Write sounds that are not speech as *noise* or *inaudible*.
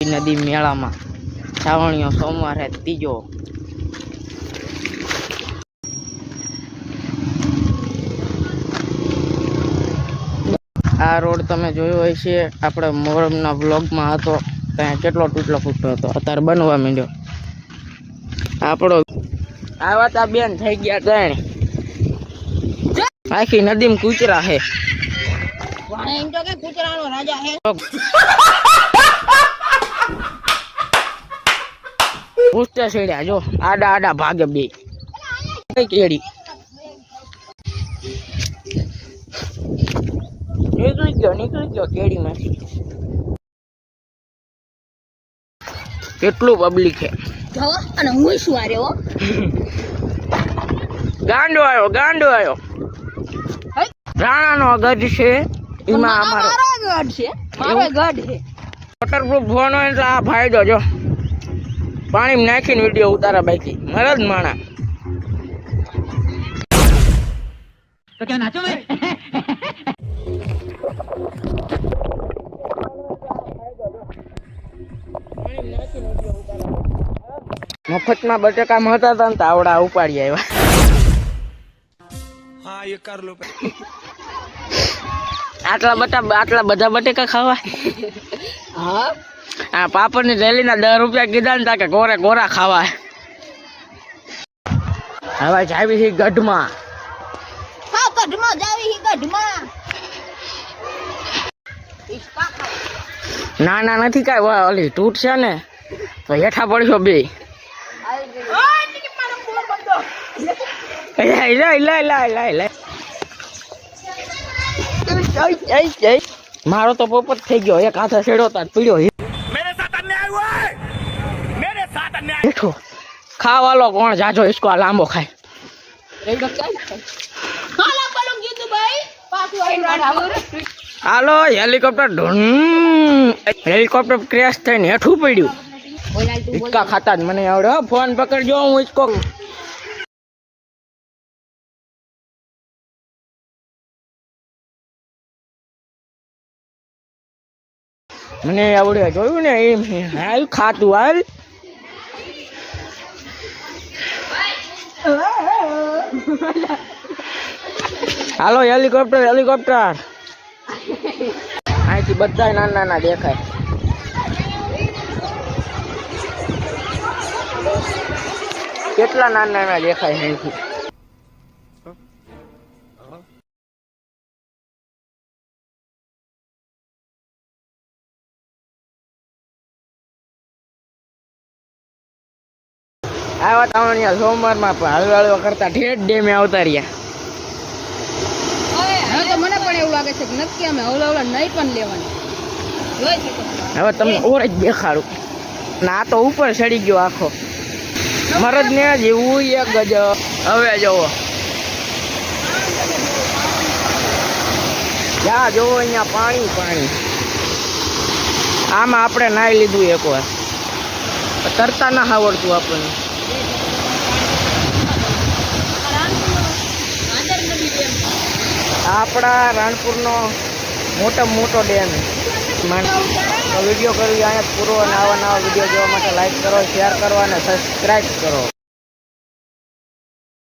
નદી મેળામાં. છાવણીઓ સોમવારે ત્રીજો. આ રોડ તમે જોયો હોય છે આપણે મોરમના બ્લોગમાં હતો ત્યાં કેટલો તૂટલો ફૂટતો હતો અત્યારે બનવા માંડ્યો. આપણો આવા તા બેન થઈ ગયા ત્રણ. આખી નદીમાં કૂચરા છે. એમ તો કે રાજા હે *laughs* પૂછતે છેડ્યા જો આડા આડા ભાગે બે. કઈ કેડી નીકળી ગયો નીકળી ગયો કેડી માંથી કેટલું પબ્લિક છે. અને હું શું આરે હો? ગાંડો આવ્યો ગાંડો આવ્યો. રાણાનો ગઢ છે એમાં અમારો ગઢ છે મારો ગઢ છે. વોટરપ્રૂફ ધોવાનો હોય એટલે આ ફાયદો જો. પાણી નાખીને વીડિયો ઉતારા બાકી. મારા માણા. તો ક્યાં નાચો મળતા હતા ને તાવડા ઉપાડી આવ્યા. હા એ કર લો. આટલા બટા આટલા બધા બટેકા ખાવા હા. આ પાપડની થેલીના દસ રૂપિયા કીધા ને તા કે કોરે કોરા ખાવા હવે જાવી છે ગઢમાં. હા ગઢમાં જાવી હી ગઢમાં. ના ના નથી કાંઈ ઓલી તૂટ છે ને તો હેઠા પડશો બે. લાય લાય લાય લાય લાય મારો તો પોપટ થઈ ગયો એક હાથે છેડો તાર પીડ્યો मेरे साथ अन्याय हुआ है मेरे साथ अन्याय હેઠો ખાવાલો કોણ જાજો હિસકો આ લાંબો ખાય હાલા બોલો કીધું ભાઈ પાછું આવીને રાઠાવર હાલો હેલિકોપ્ટર ઢૂં હેલિકોપ્ટર ક્રેશ થઈને હેઠું પડ્યું બોલાય તું હિચકા ખાતા જ મને આવડે હો, ફોન પકડજો હું હિચકો મને આવડે, જોયું ને એમ હાલ, ખાતું, હાલ. હાલો, હેલિકોપ્ટર હેલિકોપ્ટર. અહીંથી બધા નાના નાના દેખાય. કેટલા નાના નાના દેખાય અહીંથી? આવા તાવણિયા સોમવારમાં પણ હળવળો કરતા ઠેઠ ડેમે આવતા રહ્યા. હવે તો મને પણ એવું લાગે છે કે નક્કી અમે નહીં પણ લેવાની. હવે તમને ઓર જ દેખાડું. ના તો ઉપર ચડી ગયો આખો. મરદ ને જેવું એક ગજ હવે જોવો. જ્યાં જોવો અહીંયા પાણી પાણી. આમાં આપણે નાઈ લીધું એકવાર તરતા ના આવડતું આપણને. આપણા રાણપુરનો મોટો મોટો ડેમ. તો વીડિયો કરવી અહીંયા પૂરો અને આવા નવા વીડિયો જોવા માટે લાઈક કરો શેર કરો અને સબસ્ક્રાઈબ કરો.